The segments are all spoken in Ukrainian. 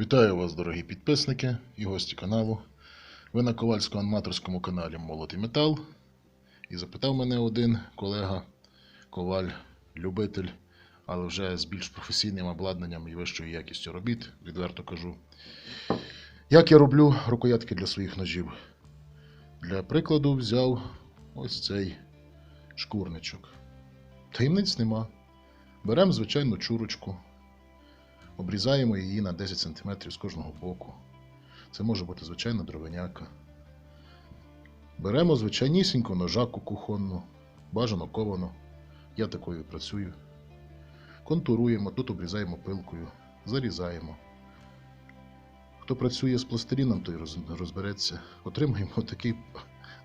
Вітаю вас, дорогі підписники і гості каналу. Ви на ковальському аматорському каналі Молот і Метал. І запитав мене один колега, коваль, любитель, але вже з більш професійним обладнанням і вищою якістю робіт, відверто кажу. Як я роблю рукоятки для своїх ножів? Для прикладу взяв ось цей шкурничок. Таємниць нема. Беремо звичайну чурочку, обрізаємо її на 10 см з кожного боку. Це може бути звичайна дровиняка. Беремо звичайнісіньку ножаку кухонну, бажано ковану. Я такою працюю. Контуруємо, тут обрізаємо пилкою, зарізаємо. Хто працює з пластиліном, той розбереться. Отримаємо такий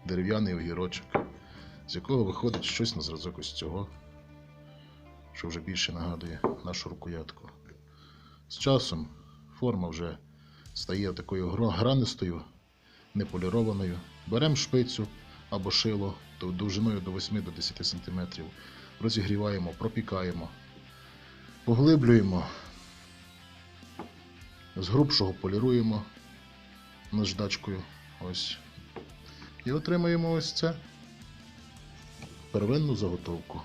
дерев'яний огірочок, з якого виходить щось на зразок ось цього, що вже більше нагадує нашу рукоятку. З часом форма вже стає такою гранистою, неполірованою. Беремо шпицю або шило довжиною до 8-10 см, розігріваємо, пропікаємо, поглиблюємо, з грубшого поліруємо наждачкою. Ось. І отримаємо ось це первинну заготовку.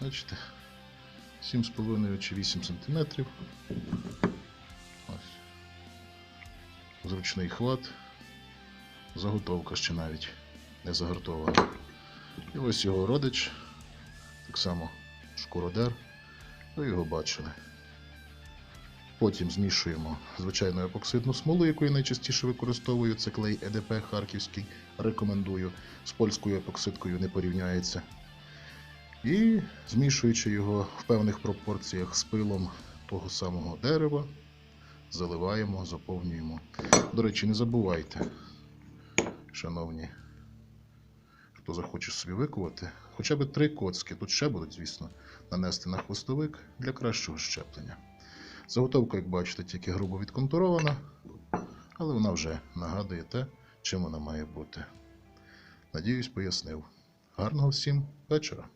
Бачите? 7,5 чи 8 см. Ось. Зручний хват. Заготовка ще навіть не загартована. І ось його родич, так само шкуродер. Ви його бачили. Потім змішуємо звичайну епоксидну смолу, яку я найчастіше використовую. Це клей ЕДП харківський. Рекомендую. З польською епоксидкою не порівняється. І змішуючи його в певних пропорціях з пилом того самого дерева, заливаємо, заповнюємо. До речі, не забувайте, шановні, хто захоче собі викувати, хоча б три коцки, тут ще будуть, звісно, нанести на хвостовик для кращого щеплення. Заготовка, як бачите, тільки грубо відконтурована, але вона вже нагадує те, чим вона має бути. Надіюсь, пояснив. Гарного всім вечора!